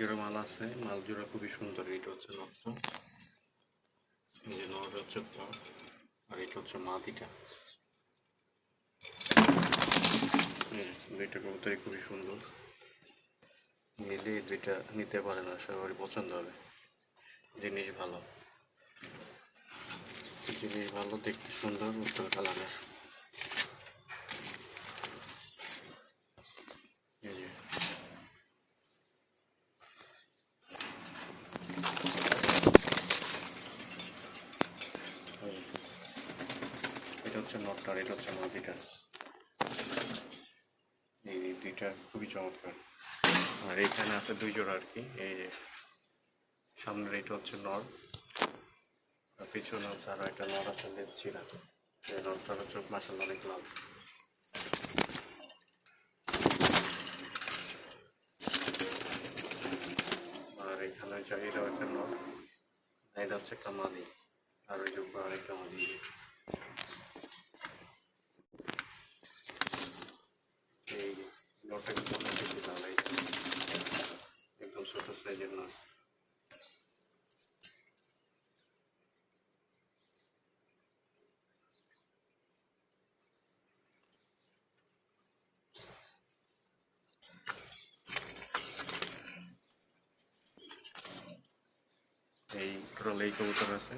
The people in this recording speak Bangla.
জোড়া মাল আছে। মাল জোড়া খুবই সুন্দর, এটা হচ্ছে নট হচ্ছে আর এটা হচ্ছে দুইটা কবুতরই খুবই সুন্দর। নিলে দুইটা নিতে পারে না সবারই পছন্দ হবে। জিনিস ভালো। জিনিস ভালো, দেখতে সুন্দর, উত্তর কালারের। এটা হচ্ছে নটটা আর এটা হচ্ছে মাদিটা এই দুইটা খুবই চমৎকার। আর এখানে আছে দুই জোড়া আর কি, এই যে সামনের এটা হচ্ছে নর আর পিছনে হচ্ছে আরও একটা নর আছে না। এই নরটার চোখ মাসাল অনেক লাল আর এখানে এটাও একটা নর এটা হচ্ছে একটা মাদি আর ওই যে উপরে আরেকটা মাদি এই বেশি লাল এই যে। একদম ছোট সাইজের নর এই টোটাল এই কবুতর আছে